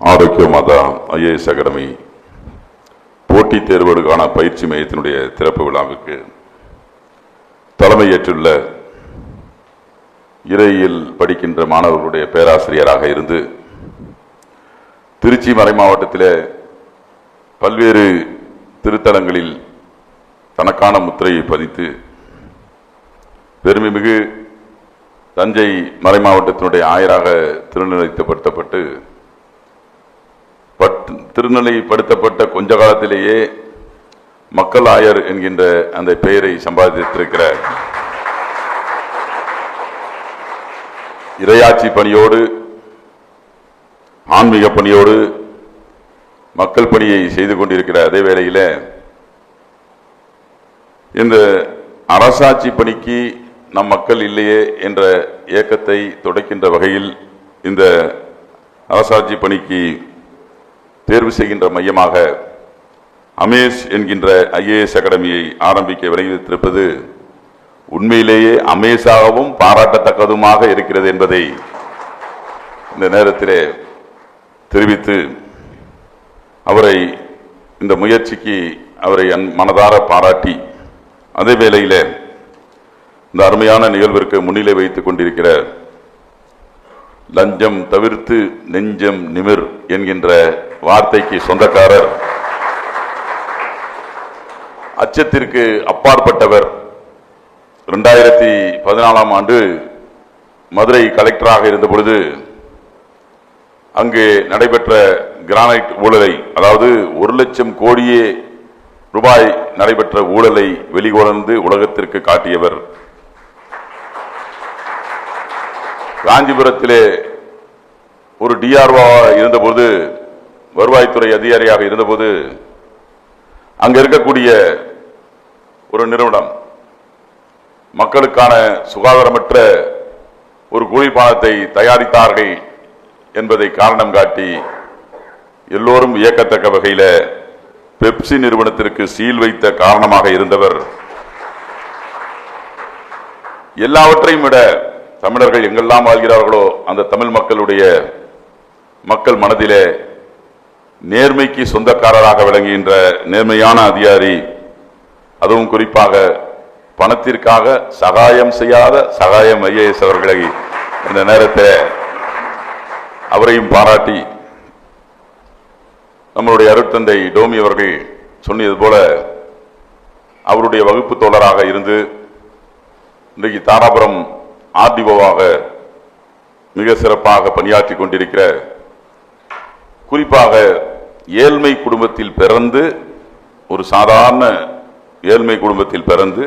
ஆரோக்கிய மாதா IAS academy போட்டித் தேர்வுகளுக்கான பயிற்சி மையத்தினுடைய திறப்பு விழாவுக்கு தலைமையேற்றுள்ள இறையில் படிக்கின்ற மாணவர்களுடைய பேராசிரியராக இருந்து திருச்சி மறை மாவட்டத்தில் பல்வேறு திருத்தலங்களில் தனக்கான முத்திரையை பதித்து பெருமைமிகு தஞ்சை மறை மாவட்டத்தினுடைய ஆயராக திருநிலைப்படுத்தப்பட்டு பட் திருநிலைப்படுத்தப்பட்ட கொஞ்ச காலத்திலேயே மக்கள் ஆயர் என்கின்ற அந்த பெயரை சம்பாதித்திருக்கிற இரையாட்சி பணியோடு ஆன்மீக பணியோடு மக்கள் பணியை செய்து கொண்டிருக்கிற அதே வேளையில் இந்த அரசாட்சி பணிக்கு நம் மக்கள் இல்லையே என்ற இயக்கத்தை தொடக்கின்ற வகையில் இந்த அரசாட்சி பணிக்கு தேர்வு செய்கின்ற மையமாக அமேஸ் என்கின்ற ஐஏஎஸ் அகாடமியை ஆரம்பிக்க விளைவித்திருப்பது உண்மையிலேயே அமேஸாகவும் பாராட்டத்தக்கதுமாக இருக்கிறது என்பதை இந்த நேரத்திலே தெரிவித்து அவரை இந்த முயற்சிக்கு அவரை என் மனதார பாராட்டி அதே வேளையிலே இந்த அருமையான நிகழ்விற்கு முன்னிலை வைத்துக் கொண்டிருக்கிற லஞ்சம் தவிர்த்து நெஞ்சம் நிமிர் என்கின்ற வார்த்தைக்கு சொந்தக்காரர். அச்சத்திற்கு அப்பாற்பட்டவர். இரண்டாயிரத்தி பதினாலாம் ஆண்டு மதுரை கலெக்டராக இருந்த பொழுது அங்கு நடைபெற்ற கிரானைட் ஊழலை அதாவது ஒரு லட்சம் கோடியே ரூபாய் நடைபெற்ற ஊழலை வெளிகொணர்ந்து உலகத்திற்கு காட்டியவர். காஞ்சிபுரத்திலே ஒரு டிஆர்ஓ இருந்தபோது வருவாய்த்துறை அதிகாரியாக இருந்தபோது அங்க இருக்கக்கூடிய ஒரு நிறுவனம் மக்களுக்கான சுகாதாரமற்ற ஒரு குளிர்பானத்தை தயாரித்தார்கள் என்பதை காரணம் காட்டி எல்லோரும் வியக்கத்தக்க வகையில பெப்சி நிறுவனத்திற்கு சீல் வைத்த காரணமாக இருந்தவர். எல்லாவற்றையும் விட தமிழர்கள் எங்கெல்லாம் வாழ்கிறார்களோ அந்த தமிழ் மக்களுடைய மக்கள் மனதிலே நேர்மைக்கு சொந்தக்காரராக விளங்குகின்ற நேர்மையான அதிகாரி அதுவும் குறிப்பாக பணத்திற்காக சகாயம் செய்யாத சகாயம் ஐஏஎஸ் அவர்களை இந்த நேரத்தில் அவரையும் பாராட்டி நம்மளுடைய அருட்தந்தை டோமி அவர்கள் சொன்னது போல அவருடைய வகுப்பு தோழராக இருந்து இன்றைக்கு தாராபுரம் ஆர்டிஓவாக மிக சிறப்பாக பணியாற்றி கொண்டிருக்கிற குறிப்பாக ஏழ்மை குடும்பத்தில் பிறந்து ஒரு சாதாரண ஏழ்மை குடும்பத்தில் பிறந்து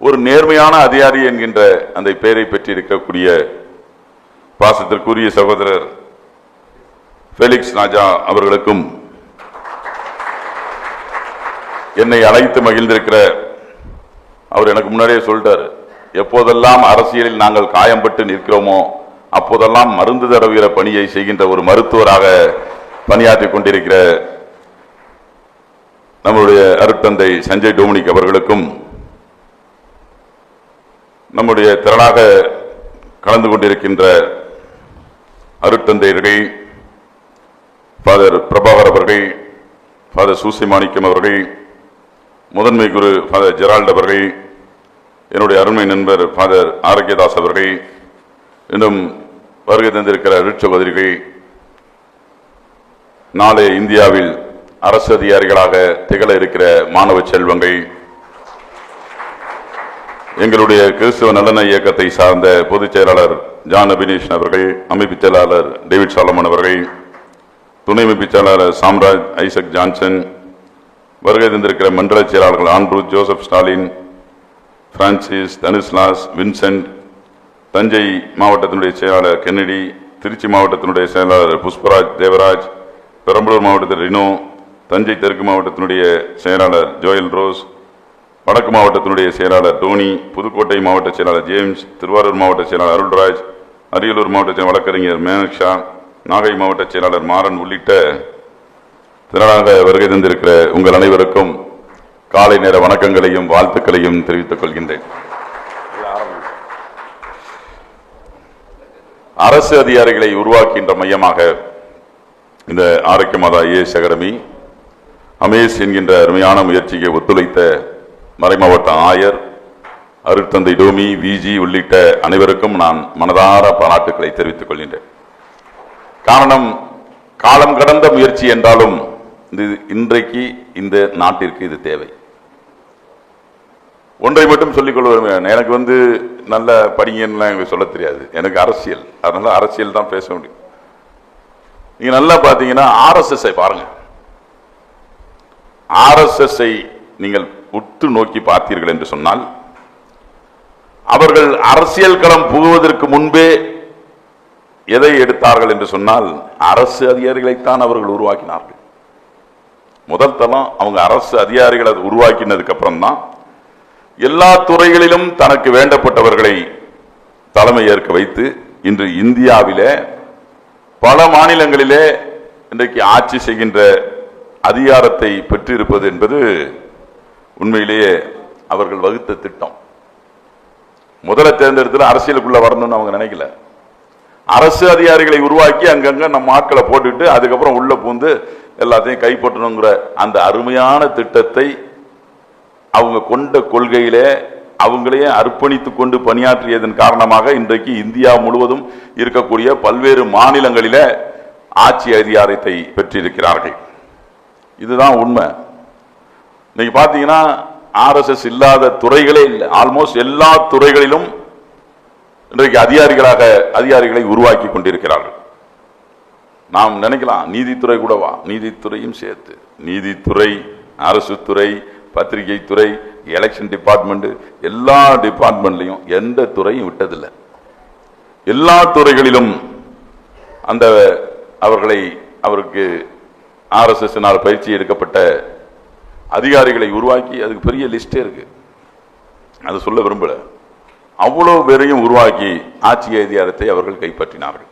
ஒரு நேர்மையான அதிகாரி என்கின்ற அந்த பெயரை பெற்றிருக்கக்கூடிய பாசத்திற்குரிய சகோதரர் ஃபெலிக்ஸ் ராஜா அவர்களுக்கும் என்னை அழைத்து மகிழ்ந்திருக்கிற அவர் எனக்கு முன்னாடியே சொல்லிட்டார் எப்போதெல்லாம் அரசியலில் நாங்கள் காயம்பட்டு நிற்கிறோமோ அப்போதெல்லாம் மருந்து தடவுகிற பணியை செய்கின்ற ஒரு மருத்துவராக பணியாற்றிக் கொண்டிருக்கிற நம்முடைய அருட்தந்தை சஞ்சய் டோமினிக் அவர்களுக்கும் நம்முடைய திரளாக கலந்து கொண்டிருக்கின்ற அருட்தந்தையர்கள் ஃபாதர் பிரபாகர் அவர்கள் ஃபாதர் சூசி மாணிக்கம் அவர்கள் முதன்மை குரு ஃபாதர் ஜெரால்ட் அவர்கள் என்னுடைய அருமை நண்பர் ஃபாதர் ஆரோக்கியதாஸ் அவர்கள் இன்னும் வருகை தந்திருக்கிற அருட்சகோதரிகள் நாளை இந்தியாவில் அரசு அதிகாரிகளாக திகழ இருக்கிற மாணவ செல்வங்கள் எங்களுடைய கிறிஸ்துவ நலன இயக்கத்தை சார்ந்த பொதுச் செயலாளர் ஜான் அபினேஷன் அவர்கள் அமைப்பு செயலாளர் டேவிட் சாலமன் அவர்கள் துணை அமைப்பு செயலாளர் சாம்ராஜ் ஐசக் ஜான்சன் வருகை தந்திருக்கிற மண்டல செயலாளர்கள் ஆண்ட்ரூ ஜோசப் ஸ்டாலின் பிரான்சிஸ் தனுஸ்லாஸ் வின்சென்ட் தஞ்சை மாவட்டத்தினுடைய செயலாளர் கென்னடி திருச்சி மாவட்டத்தினுடைய செயலாளர் புஷ்பராஜ் தேவராஜ் பெரம்பலூர் மாவட்டத்தில் ரினோ தஞ்சை தெற்கு மாவட்டத்தினுடைய செயலாளர் ஜோயல் ரோஸ் வடக்கு மாவட்டத்தினுடைய செயலாளர் டோனி புதுக்கோட்டை மாவட்ட செயலாளர் ஜேம்ஸ் திருவாரூர் மாவட்ட செயலாளர் அருள்ராஜ் அரியலூர் மாவட்ட வழக்கறிஞர் மேனக்ஷா நாகை மாவட்ட செயலாளர் மாறன் உள்ளிட்ட திரளாக வருகை தந்திருக்கிற உங்கள் அனைவருக்கும் காலை நேர வணக்கங்களையும் வாழ்த்துக்களையும் தெரிவித்துக் கொள்கின்றேன். அரசு அதிகாரிகளை உருவாக்கின்ற மையமாக இந்த ஆரோக்கிய மாதா ஐஏஎஸ் அகாடமி அமேஸ் என்கின்ற அருமையான முயற்சிக்கு ஒத்துழைத்த மறைமாவட்ட ஆயர் அருட்தந்தை டோமி விஜி உள்ளிட்ட அனைவருக்கும் நான் மனதார பாராட்டுக்களை தெரிவித்துக் கொள்கின்றேன். காரணம் காலம் கடந்த முயற்சி என்றாலும் இது இன்றைக்கு இந்த நாட்டிற்கு இது தேவை. ஒன்றை மட்டும் சொல்லிக் கொள்வேன் எனக்கு வந்து நல்ல படிங்கன்னு எனக்கு சொல்ல தெரியாது. எனக்கு அரசியல். அதனால அரசியல் தான் பேச முடியும். நீங்க நல்லா பாத்தீங்கன்னா ஆர்எஸ்எஸ் பாருங்க. ஆர்எஸ்எஸ் நீங்கள் உற்று நோக்கி பார்த்தீர்கள் என்று சொன்னால் அவர்கள் அரசியல் களம் புகுவதற்கு முன்பே எதை எடுத்தார்கள் என்று சொன்னால் அரசு அதிகாரிகளைத்தான் அவர்கள் உருவாக்கினார்கள். முதல் தளம் அவங்க அரசு அதிகாரிகளை உருவாக்கினதுக்கு அப்புறம் தான் எல்லா துறைகளிலும் தனக்கு வேண்டப்பட்டவர்களை தலைமை ஏற்க வைத்து இன்று இந்தியாவிலே பல மாநிலங்களிலே இன்றைக்கு ஆட்சி செய்கின்ற அதிகாரத்தை பெற்றிருப்பது என்பது உண்மையிலேயே அவர்கள் வகுத்த திட்டம். முதல தேர்ந்தெடுத்துல அரசியலுக்குள்ள வரணும்னு அவங்க நினைக்கல. அரசு அதிகாரிகளை உருவாக்கி அங்கங்க நம்ம ஆட்களை போட்டுட்டு அதுக்கப்புறம் உள்ள பூந்து எல்லாத்தையும் கைப்பற்றணுங்கிற அந்த அருமையான திட்டத்தை அவங்க கொண்ட கொள்கையிலே அவங்களையே அர்ப்பணித்துக் கொண்டு பணியாற்றியதன் காரணமாக இன்றைக்கு இந்தியா முழுவதும் இருக்கக்கூடிய பல்வேறு மாநிலங்களில ஆட்சி அதிகாரத்தை பெற்றிருக்கிறார்கள். இதுதான் உண்மை. இன்னைக்கு பார்த்தீங்கன்னா ஆர்எஸ்எஸ் இல்லாத துறைகளே இல்லை. ஆல்மோஸ்ட் எல்லா துறைகளிலும் இன்றைக்கு அதிகாரிகளாக அதிகாரிகளை உருவாக்கி கொண்டிருக்கிறார்கள். நாம் நினைக்கலாம் நீதித்துறை கூடவா? நீதித்துறையும் சேர்த்து. நீதித்துறை அரசு துறை பத்திரிகை துறை எலெக்ஷன் டிபார்ட்மெண்ட் எல்லா டிபார்ட்மெண்ட்லையும் எந்த துறையும் விட்டதில்லை. எல்லா துறைகளிலும் அந்த அவர்களை அவருக்கு ஆர்எஸ்எஸ்னால் பயிற்சி எடுக்கப்பட்ட அதிகாரிகளை உருவாக்கி அதுக்கு பெரிய லிஸ்டே இருக்கு. அது சொல்ல விரும்பல. அவ்வளவு பேரையும் உருவாக்கி ஆட்சி அதிகாரத்தை அவர்கள் கைப்பற்றினார்கள்.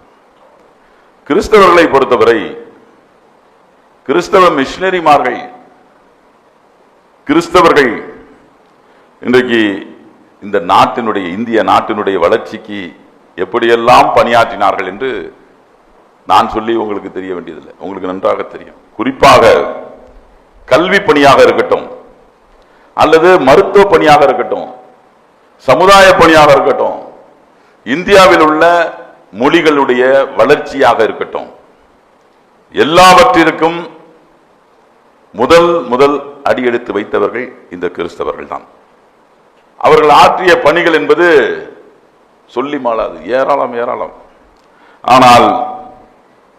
கிறிஸ்தவர்களை பொறுத்தவரை கிறிஸ்தவ மிஷினரிமார்கள் கிறிஸ்தவர்கள் இன்றைக்கு இந்த நாட்டினுடைய இந்திய நாட்டினுடைய வளர்ச்சிக்கு எப்படியெல்லாம் பணியாற்றினார்கள் என்று நான் சொல்லி உங்களுக்கு தெரிய வேண்டியதில்லை. உங்களுக்கு நன்றாக தெரியும். குறிப்பாக கல்வி பணியாக இருக்கட்டும் அல்லது மருத்துவ பணியாக இருக்கட்டும் சமுதாய பணியாக இருக்கட்டும் இந்தியாவில் உள்ள மொழிகளுடைய வளர்ச்சியாக இருக்கட்டும் எல்லாவற்றிற்கும் முதல் முதல் அடியெடுத்து வைத்தவர்கள் இந்த கிறிஸ்தவர்கள் தான் அவர்கள் ஆற்றிய பணிகள் என்பது சொல்லி மாளாது ஏராளம் ஏராளம். ஆனால்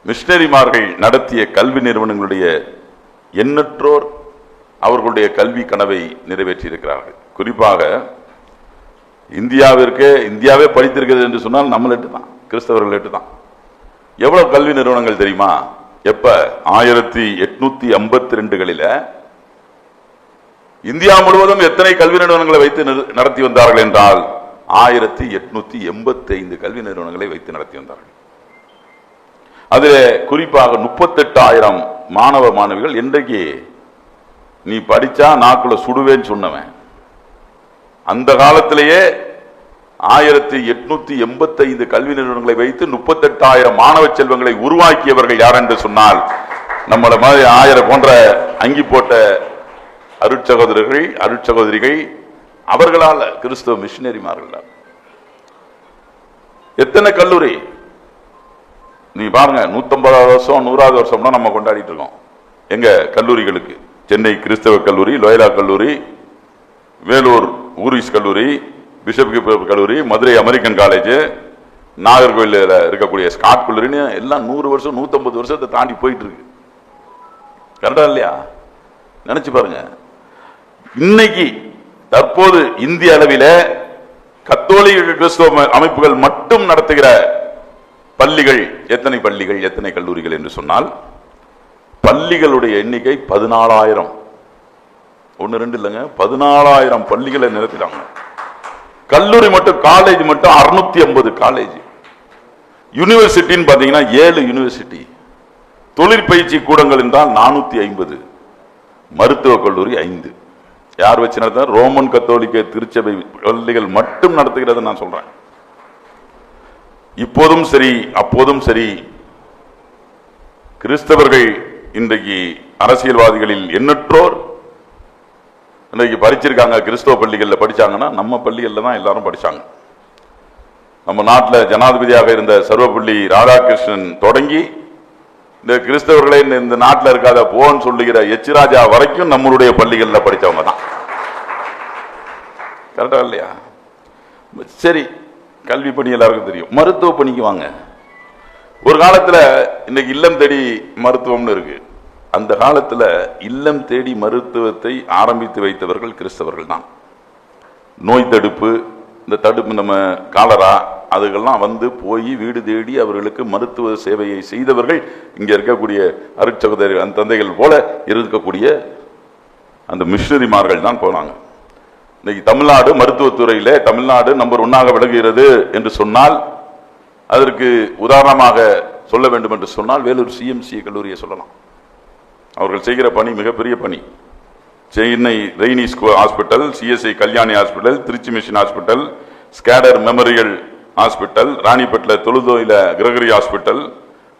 மிஷினரிமார்கள் நடத்திய கல்வி நிறுவனங்களுடைய எண்ணற்றோர் அவர்களுடைய கல்வி கனவை நிறைவேற்றியிருக்கிறார்கள். குறிப்பாக இந்தியாவிற்கு இந்தியாவே படித்திருக்கிறது என்று சொன்னால் நம்மளிட்டு தான் கிறிஸ்தவர்கள் தான் எவ்வளவு கல்வி நிறுவனங்கள் தெரியுமா? எப்ப? ஆயிரத்தி எட்நூத்தி ஐம்பத்தி ரெண்டுகளில இந்தியா முழுவதும் எத்தனை கல்வி நிறுவனங்களை வைத்து நிறு- நடத்தி வந்தார்கள் என்றால் ஆயிரத்தி எட்நூத்தி எண்பத்தி ஐந்து கல்வி நிறுவனங்களை வைத்து நடத்தி வந்தார்கள். அதில் குறிப்பாக முப்பத்தெட்டாயிரம் மாணவ மாணவிகள் இன்றைக்கு நீ படிச்சா நாக்குள்ள சுடுவேன்னு சொன்னவன். அந்த காலத்திலேயே ஆயிரத்தி எட்நூத்தி எண்பத்தி ஐந்து கல்வி நிறுவனங்களை வைத்து முப்பத்தெட்டாயிரம் மாணவ செல்வங்களை உருவாக்கியவர்கள் யார் என்று சொன்னால் நம்மள மாதிரி ஆயிரம் போன்ற அங்கி போட்ட அருட்சகோதரர்கள் அருட்சகோதரிகள் அவர்களால் கிறிஸ்தவ மிஷினரிமார்கள் எத்தனை கல்லூரி? நீ பாருங்க நூத்தம்பதாவது வருஷம் நூறாவது வருஷம்னா நம்ம கொண்டாடிட்டு இருக்கோம். எங்க கல்லூரிகளுக்கு? சென்னை கிறிஸ்தவ கல்லூரி லோயலா கல்லூரி வேலூர் ஊரிஸ் கல்லூரி பிஷப் கிப்ரப் கல்லூரி மதுரை அமெரிக்கன் காலேஜ் நாகர்கோவில் இருக்கக்கூடிய ஸ்காட் கல்லூரின்னு எல்லாம் நூறு வருஷம் நூற்றம்பது வருஷத்தை தாண்டி போயிட்டு இருக்கு கரெக்டா இல்லையா? நினைச்சு பாருங்க. இன்னைக்கு தற்போது இந்திய அளவில் கத்தோலிக கிறிஸ்தவ அமைப்புகள் மட்டும் நடத்துகிற பள்ளிகள் எத்தனை பள்ளிகள் எத்தனை கல்லூரிகள் என்று சொன்னால் பள்ளிகளுடைய எண்ணிக்கை பதினாலாயிரம். ஒன்று ரெண்டு இல்லைங்க பதினாலாயிரம் பள்ளிகளை நிறுத்திட்டாங்க கல்லூரி மட்டும் காலேஜ் மட்டும் அறுநூத்தி ஐம்பது காலேஜ் யூனிவர்சிட்டின்னு பார்த்தீங்கன்னா ஏழு யூனிவர்சிட்டி தொழிற்பயிற்சி கூடங்கள் என்றால் நானூத்தி ஐம்பது. மருத்துவக் கல்லூரி ஐந்து. யார் வச்சு நடத்த ரோமன் கத்தோலிக்க திருச்சபை பள்ளிகள் மட்டும் நடத்துகிறது நான் சொல்றேன். இப்போதும் சரி அப்போதும் சரி கிறிஸ்தவர்கள் இன்றைக்கு அரசியல்வாதிகளில் எண்ணற்றோர் இன்றைக்கு படிச்சிருக்காங்க கிறிஸ்தவ பள்ளிகளில் படிச்சாங்கன்னா நம்ம பள்ளிகளில் தான் எல்லாரும் படித்தாங்க நம்ம நாட்டில் ஜனாதிபதியாக இருந்த சர்வப்பள்ளி ராதாகிருஷ்ணன் தொடங்கி இந்த கிறிஸ்தவர்களை இந்த- நாட்டில் இருக்காத போன்னு சொல்லுகிற எச்சிராஜா வரைக்கும் நம்மளுடைய பள்ளிகளில் படித்தவங்க தான். கரெக்டாக இல்லையா? சரி கல்வி பணி எல்லாருக்கும் தெரியும். மருத்துவ பணிக்கு வாங்க. ஒரு காலத்தில் இன்னைக்கு இல்லம் தேடி மருத்துவம்னு இருக்குது அந்த காலத்தில் இல்லம் தேடி மருத்துவத்தை ஆரம்பித்து வைத்தவர்கள் கிறிஸ்தவர்கள் தான். நோய் தடுப்பு இந்த தடுப்பு நம்ம காலரா அதுக்கெல்லாம் வந்து போய் வீடு தேடி அவர்களுக்கு மருத்துவ சேவையை செய்தவர்கள் இங்கே இருக்கக்கூடிய அருட்சகோதரி அந்த தந்தைகள் போல இருக்கக்கூடிய அந்த மிஷினரிமார்கள் தான் போனாங்க. இன்னைக்கு தமிழ்நாடு மருத்துவத்துறையிலே தமிழ்நாடு நம்பர் ஒன்றாக விளங்குகிறது என்று சொன்னால் அதற்கு உதாரணமாக சொல்ல வேண்டும் என்று சொன்னால் வேலூர் சிஎம்சி கல்லூரியை சொல்லலாம். அவர்கள் செய்கிற பணி மிகப்பெரிய பணி. சென்னை ரெய்னி ஸ்கூ hospital CSI Kalyani hospital Tiruchi mission hospital Scudder memorial hospital ராணிப்பேட்டில் தொழுதோயில கிரகரி ஹாஸ்பிட்டல்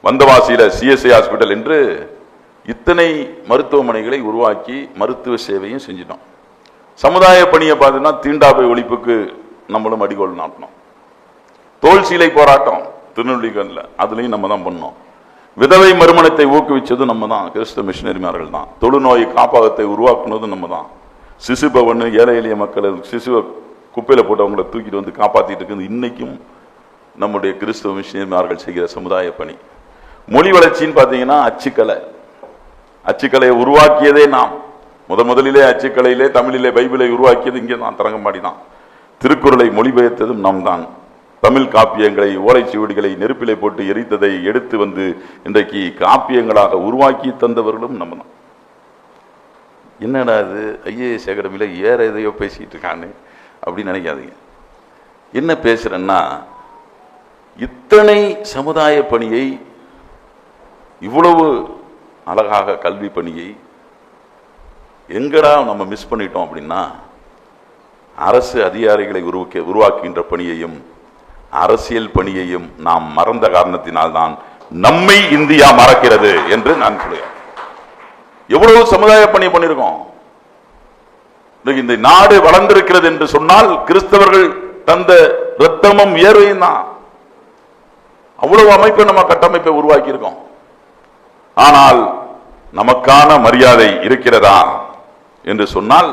வந்தவாசியில் சிஎஸ்ஐ ஹாஸ்பிட்டல் என்று இத்தனை மருத்துவமனைகளை உருவாக்கி மருத்துவ சேவையும் செஞ்சிட்டோம். சமுதாய பணியை பார்த்தீங்கன்னா தீண்டாபை ஒழிப்புக்கு நம்மளும் அடிகோல் நாட்டினோம் தோல் சீலை போராட்டம் திருநெல்வேலிகள்ல அதுலேயும் நம்ம தான் பண்ணோம். விதவை மறுமணத்தை ஊக்குவிச்சது நம்ம தான் கிறிஸ்துவ மிஷினரிமார்கள் தான் தொழுநோய் காப்பகத்தை உருவாக்குனது நம்ம தான் சிசு பவன் ஏழை எளிய மக்கள் சிசுவை குப்பையில் போட்டு அவங்கள தூக்கிட்டு வந்து காப்பாற்றிட்டு இருக்குது இன்றைக்கும் நம்முடைய கிறிஸ்தவ மிஷினரிமார்கள் செய்கிற சமுதாய பணி. மொழி வளர்ச்சின்னு பார்த்தீங்கன்னா அச்சுக்கலை. அச்சுக்கலையை உருவாக்கியதே நாம். முத முதலிலே அச்சுக்கலையிலே தமிழிலே பைபிளை உருவாக்கியது இங்கே தான் தரங்கம்பாடி தான் திருக்குறளை மொழிபெயர்த்ததும் நாம் தான் தமிழ் காப்பியங்களை ஓலைச்சுவடிகளை நெருப்பிலை போட்டு எரித்ததை எடுத்து வந்து இன்றைக்கு காப்பியங்களாக உருவாக்கி தந்தவர்களும் நம்ம தான். என்னடா இது? ஐஏஎஸ் அகாடமியில் ஏற எதையோ பேசிகிட்டு இருக்கான்னு அப்படின்னு நினைக்காதீங்க. என்ன பேசுகிறேன்னா இத்தனை சமுதாய பணியை இவ்வளவு அழகாக கல்வி பணியை எங்கடா நம்ம மிஸ் பண்ணிட்டோம் அப்படின்னா அரசு அதிகாரிகளை உருவாக்க உருவாக்குகின்ற பணியையும் அரசியல் பணியையும் நாம் மறந்த காரணத்தினால்தான் நம்மை இந்தியா மறக்கிறது என்று நான் சொல்லுகிறேன். எவ்வளவு சமுதாய பணி பண்ணியிருக்கோம்? இந்த நாடு வளர்ந்திருக்கிறது என்று சொன்னால் கிறிஸ்தவர்கள் தந்த ரத்தமும் வியர்வையும் தான். அவ்வளவு அமைப்பை நம்ம கட்டமைப்பை உருவாக்கி இருக்கோம் ஆனால் நமக்கான மரியாதை இருக்கிறதா என்று சொன்னால்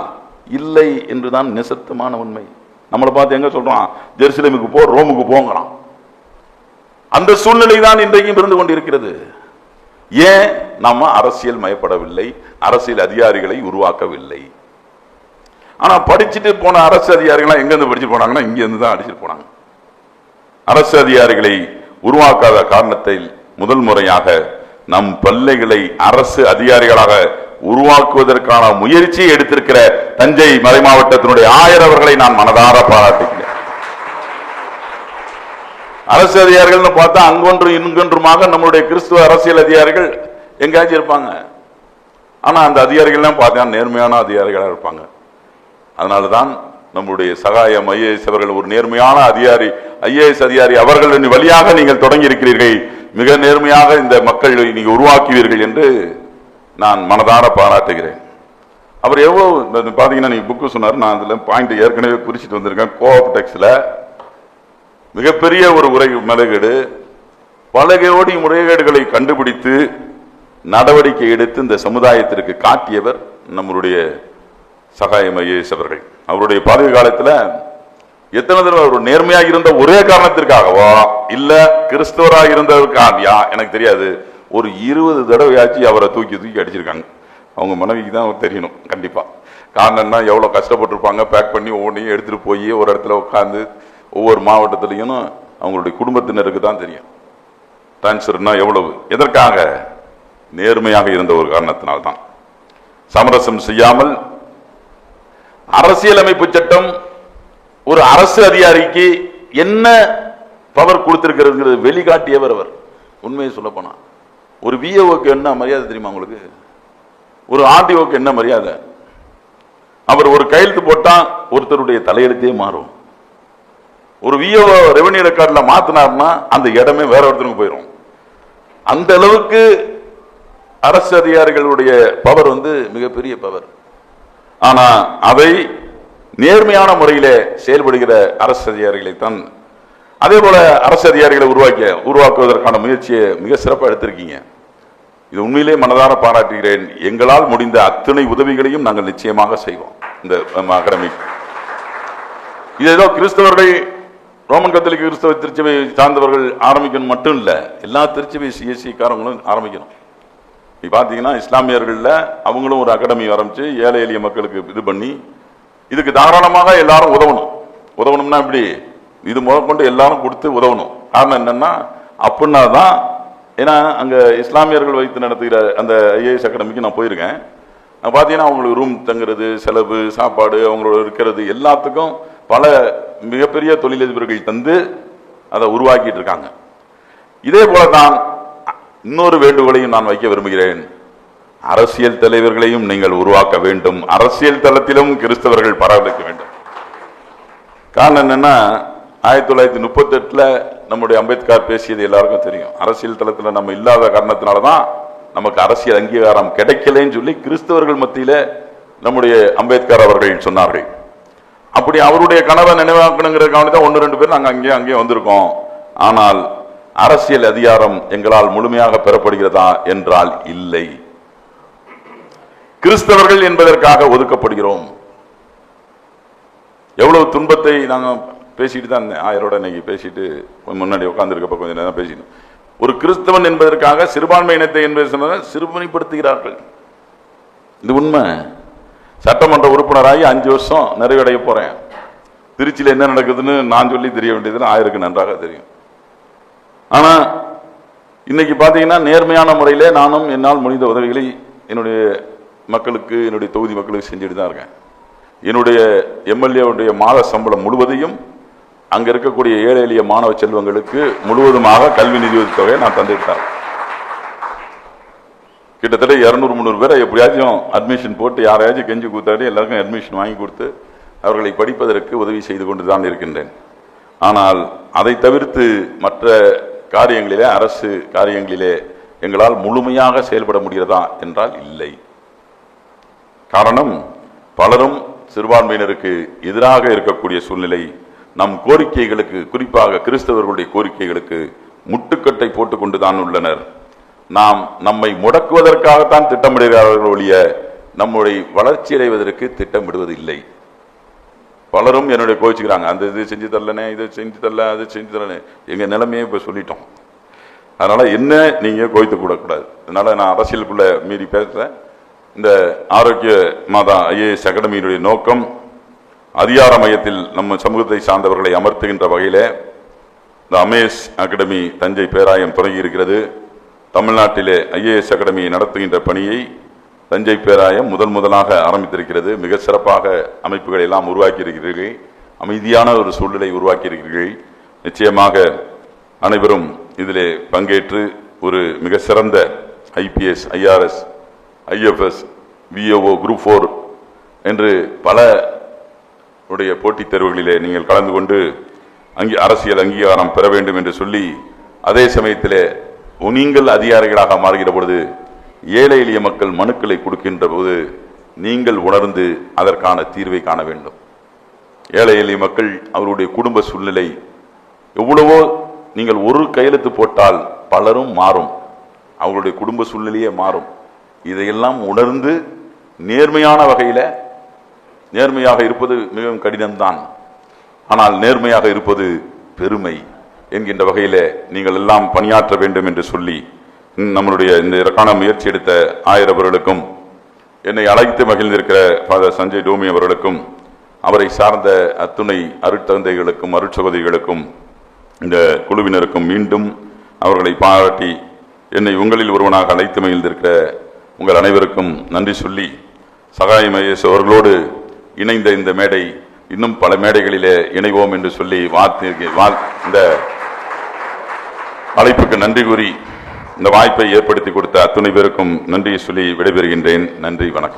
இல்லை என்றுதான் நிசத்தமான உண்மை. நம்மளை பார்த்து எங்க சொல்றான்? ஜெருசலேமுக்கு போ ரோமுக்கு போங்கிறான். அந்த சூழ்நிலை தான் இன்றைக்கும் இருந்து கொண்டிருக்கிறது. ஏன்? நம்ம அரசியல் மயப்படவில்லை. அரசியல் அதிகாரிகளை உருவாக்கவில்லை. ஆனா படிச்சுட்டு போன அரசு அதிகாரிகள் எங்க இருந்து படிச்சுட்டு போனாங்கன்னா இங்க இருந்து தான் அடிச்சுட்டு போனாங்க. அரசு அதிகாரிகளை உருவாக்காத காரணத்தில் முதல் முறையாக நம் பள்ளிகளை அரசு அதிகாரிகளாக உருவாக்குவதற்கான முயற்சி எடுத்திருக்கிற தஞ்சை மலை மாவட்டத்தினுடைய ஆயர் அவர்களை நான் மனதார பாராட்டுகிறேன். அரசு அதிகாரிகள்னு பார்த்தா அங்கொன்றும் இங்கொன்றுமாக நம்மளுடைய கிறிஸ்துவ அரசியல் அதிகாரிகள் எங்கேயாச்சும் இருப்பாங்க. ஆனா அந்த அதிகாரிகள்லாம் பார்த்தா நேர்மையான அதிகாரிகளாக இருப்பாங்க. அதனாலதான் நம்முடைய சகாயம் ஐஏஎஸ் அவர்கள் ஒரு நேர்மையான அதிகாரி ஐஏஎஸ் அதிகாரி அவர்களின் வழியாக நீங்கள் தொடங்கி இருக்கிறீர்கள். மிக நேர்மையாக இந்த மக்களை நீங்கள் உருவாக்குவீர்கள் என்று நான் மனதார பாராட்டுகிறேன். அவர் எவ்வளோ பார்த்தீங்கன்னா நீங்கள் புக்கு சொன்னார் நான் அதில் பாயிண்ட் ஏற்கனவே குறிச்சிட்டு வந்திருக்கேன். கோஆப் டெக்ஸில் மிகப்பெரிய ஒரு உரை முறைகேடு பல கோடி முறைகேடுகளை கண்டுபிடித்து நடவடிக்கை எடுத்து இந்த சமுதாயத்திற்கு காட்டியவர் நம்மளுடைய சகாயம் ஐஏஎஸ் அவர்கள். அவருடைய பதவி காலத்தில் எத்தனை தடவை அவர் நேர்மையாக இருந்த ஒரே காரணத்திற்காகவோ? இல்லை கிறிஸ்தவராக இருந்ததற்காகயா எனக்கு தெரியாது. ஒரு இருபது தடவையாச்சு அவரை தூக்கி தூக்கி அடிச்சிருக்காங்க. அவங்க மனைவிக்கு தான் தெரியணும் கண்டிப்பாக காரணம்னா எவ்வளோ கஷ்டப்பட்டிருப்பாங்க பேக் பண்ணி ஒவ்வொன்றையும் எடுத்துகிட்டு போய் ஒரு இடத்துல உட்காந்து ஒவ்வொரு மாவட்டத்துலேயும் அவங்களுடைய குடும்பத்தினருக்கு தான் தெரியும். டிரான்ஸ்ஃபர்னா எவ்வளவு? எதற்காக? நேர்மையாக இருந்த ஒரு காரணத்தினால்தான் சமரசம் செய்யாமல் அரசியலமைப்பு சட்டம் ஒரு அரசு அதிகாரிக்கு என்ன பவர் கொடுத்திருக்கிறது வெளிக்காட்டியவர் அவர். உண்மையை சொல்ல போனா. ஒரு விஏஓக்கு என்ன மரியாதை தெரியுமா உங்களுக்கு? ஒரு ஆர்டிஓக்கு என்ன மரியாதை? அவர் ஒரு கையெழுத்து போட்டால் ஒருத்தருடைய தலையெழுத்தே மாறும். ஒரு விஓ ரெவன்யூ ரெக்கார்டில் மாற்றினார்னா அந்த இடமே வேற ஒருத்தருக்கு போயிடும் அந்த அளவுக்கு அரசு அதிகாரிகளுடைய பவர் வந்து மிகப்பெரிய பவர் ஆனால் அதை நேர்மையான முறையில் செயல்படுகிற அரசு அதிகாரிகளைத்தான் அதே போல அரசு அதிகாரிகளை உருவாக்க உருவாக்குவதற்கான முயற்சியை மிக சிறப்பாக எடுத்திருக்கீங்க. இது உண்மையிலே மனதார பாராட்டுகிறேன். எங்களால் முடிந்த அத்தனை உதவிகளையும் நாங்கள் நிச்சயமாக செய்வோம். இந்த அகாடமி. இது ஏதோ கிறிஸ்தவர்கள் ரோமன் கத்தோலிக்க கிறிஸ்தவ திருச்சபை சார்ந்தவர்கள் ஆரம்பிக்கணும் மட்டும் இல்லை எல்லா திருச்சபை சிஎஸ்சிக்காரங்களும் ஆரம்பிக்கணும். இப்போ பார்த்தீங்கன்னா இஸ்லாமியர்களில் அவங்களும் ஒரு அகாடமி ஆரம்பித்து ஏழை எளிய மக்களுக்கு இது பண்ணி இதுக்கு தாராளமாக எல்லாரும் உதவணும். உதவணும்னா இப்படி இது முதற்கொண்டு எல்லாரும் கொடுத்து உதவணும். காரணம் என்னன்னா அப்படின்னா தான் ஏன்னா அங்க இஸ்லாமியர்கள் வைத்து நடத்துகிற அந்த ஐஏஎஸ் அகாடமிக்கு நான் போயிருக்கேன். பார்த்தீங்கன்னா அவங்களுக்கு ரூம் தங்குறது செலவு சாப்பாடு அவங்களோட இருக்கிறது எல்லாத்துக்கும் பல மிகப்பெரிய தொழிலதிபர்கள் தந்து அதை உருவாக்கிட்டு இருக்காங்க. இதே போல தான் இன்னொரு வேண்டுகோளையும் நான் வைக்க விரும்புகிறேன். அரசியல் தலைவர்களையும் நீங்கள் உருவாக்க வேண்டும். அரசியல் தளத்திலும் கிறிஸ்தவர்கள் பராமரிக்க வேண்டும். காரணம் என்னன்னா ஆயிரத்தி தொள்ளாயிரத்தி முப்பத்தி எட்டுல நம்முடைய அம்பேத்கர் பேசியது எல்லாருக்கும் தெரியும். அரசியல் தளத்தில் நம்ம இல்லாத காரணத்தினால தான் நமக்கு அரசியல் அங்கீகாரம் கிடைக்கலன்னு சொல்லி கிறிஸ்தவர்கள் மத்தியில் நம்முடைய அம்பேத்கர் அவர்கள் சொன்னார்கள். அப்படி அவருடைய கனவை நினைவாக்கணுங்கிறதுக்காக தான் ஒன்று ரெண்டு பேர் நாங்கள் அங்கேயே அங்கேயே வந்திருக்கோம். ஆனால் அரசியல் அதிகாரம் எங்களால் முழுமையாக பெறப்படுகிறதா என்றால் இல்லை. கிறிஸ்தவர்கள் என்பதற்காக ஒதுக்கப்படுகிறோம். எவ்வளவு துன்பத்தை நாங்கள் பேசிட்டு தான் இருந்தேன் ஆயரோட இன்னைக்கு பேசிட்டு முன்னாடி உட்காந்துருக்கப்ப கொஞ்சம் நேரம் பேசிட்டு ஒரு கிறிஸ்தவன் என்பதற்காக சிறுபான்மை இனத்தை என்பது சொன்னதை சிறுபணிப்படுத்துகிறார்கள். இது உண்மை. சட்டமன்ற உறுப்பினராகி அஞ்சு வருஷம் நிறைவடைய போறேன். திருச்சியில் என்ன நடக்குதுன்னு நான் சொல்லி தெரிய வேண்டியதுன்னு ஆயிருக்கு நன்றாக தெரியும். ஆனால் இன்னைக்கு பார்த்தீங்கன்னா நேர்மையான முறையிலே நானும் என்னால் முடிந்த உதவிகளை என்னுடைய மக்களுக்கு என்னுடைய தொகுதி மக்களுக்கு செஞ்சுட்டு தான் இருக்கேன். என்னுடைய எம்எல்ஏவுடைய மாத சம்பளம் முழுவதையும் அங்கே இருக்கக்கூடிய ஏழை எளிய மாணவ செல்வங்களுக்கு முழுவதுமாக கல்வி நிதி தொகையை நான் தந்துவிட்டேன் கிட்டத்தட்ட இரநூறு முந்நூறு பேரை எப்படியாச்சும் அட்மிஷன் போட்டு யாரையாச்சும் கெஞ்சி கொடுத்தாடி எல்லாருக்கும் அட்மிஷன் வாங்கி கொடுத்து அவர்களை படிப்பதற்கு உதவி செய்து கொண்டு தான் இருக்கின்றேன். ஆனால் அதை தவிர்த்து மற்ற காரியங்களிலே அரசு காரியங்களிலே எங்களால் முழுமையாக செயல்பட முடிகிறதா என்றால் இல்லை. காரணம் பலரும் சிறுபான்மையினருக்கு எதிராக இருக்கக்கூடிய சூழ்நிலை நம் கோரிக்கைகளுக்கு குறிப்பாக கிறிஸ்தவர்களுடைய கோரிக்கைகளுக்கு முட்டுக்கட்டை போட்டுக் கொண்டுதான் உள்ளனர். நாம் நம்மை முடக்குவதற்காகத்தான் திட்டமிடுகிறார்கள் ஒழிய நம்முடைய வளர்ச்சி அடைவதற்கு திட்டமிடுவதில்லை. பலரும் என்னுடைய கோச்சிக்கிறாங்க அந்த இது செஞ்சு தரலனே இது செஞ்சு தரல அது செஞ்சு தரலனே. எங்கள் நிலைமையே இப்போ சொல்லிட்டோம். அதனால் என்ன நீங்கள் கோய்த்து கூடக்கூடாது. அதனால் நான் அரசியலுக்குள்ளே மீறி பேசுகிறேன் இந்த ஆரோக்கிய மாதா ஐஏஎஸ் அகாடமியினுடைய நோக்கம் அதிகார மையத்தில் நம்ம சமூகத்தை சார்ந்தவர்களை அமர்த்துகின்ற வகையில் இந்த அமேஸ் அகாடமி தஞ்சை பேராயம் தொடங்கி இருக்கிறது தமிழ்நாட்டிலே ஐஏஎஸ் அகாடமியை நடத்துகின்ற பணியை தஞ்சை பேராயம் முதன் முதலாக ஆரம்பித்திருக்கிறது. மிக சிறப்பாக அமைப்புகளை எல்லாம் உருவாக்கியிருக்கிறீர்கள். அமைதியான ஒரு சூழ்நிலை உருவாக்கியிருக்கிறீர்கள். நிச்சயமாக அனைவரும் இதிலே பங்கேற்று ஒரு மிக சிறந்த IPS IRS IFS VOO group four என்று பல உடைய போட்டித் தேர்வுகளிலே நீங்கள் கலந்து கொண்டு அங்கி அரசியல் அங்கீகாரம் பெற வேண்டும் என்று சொல்லி அதே சமயத்திலே நீங்கள் அதிகாரிகளாக மாறுகிற பொழுது ஏழை எளிய மக்கள் மனுக்களை கொடுக்கின்ற போது நீங்கள் உணர்ந்து அதற்கான தீர்வை காண வேண்டும். ஏழை எளிய மக்கள் அவருடைய குடும்ப சூழ்நிலை எவ்வளவோ நீங்கள் ஒரு கையெழுத்து போட்டால் பலரும் மாறும். அவர்களுடைய குடும்ப சூழ்நிலையே மாறும். இதையெல்லாம் உணர்ந்து நேர்மையான வகையில் நேர்மையாக இருப்பது மிகவும் கடினம்தான். ஆனால் நேர்மையாக இருப்பது பெருமை என்கின்ற வகையில் நீங்கள் எல்லாம் பணியாற்ற வேண்டும் என்று சொல்லி நம்மளுடைய இந்த இதற்கான முயற்சி எடுத்த ஆயிரவர்களுக்கும் என்னை அழைத்து மகிழ்ந்திருக்கிற ஃபாதர் சஞ்சய் டோமி அவர்களுக்கும் அவரை சார்ந்த அத்துணை அருட்தந்தைகளுக்கும் அருட்சகோதரிகளுக்கும் இந்த குழுவினருக்கும் மீண்டும் அவர்களை பாராட்டி என்னை உங்களில் ஒருவனாக அழைத்து மகிழ்ந்திருக்கிற உங்கள் அனைவருக்கும் நன்றி சொல்லி சகாய மகேஷ் அவர்களோடு இணைந்த இந்த மேடை இன்னும் பல மேடைகளிலே இணைவோம் என்று சொல்லி வாழ்த்து இந்த அழைப்புக்கு நன்றி கூறி இந்த வாய்ப்பை ஏற்படுத்தி கொடுத்த அத்துணை பேருக்கும் நன்றி சொல்லி விடைபெறுகின்றேன். நன்றி வணக்கம்.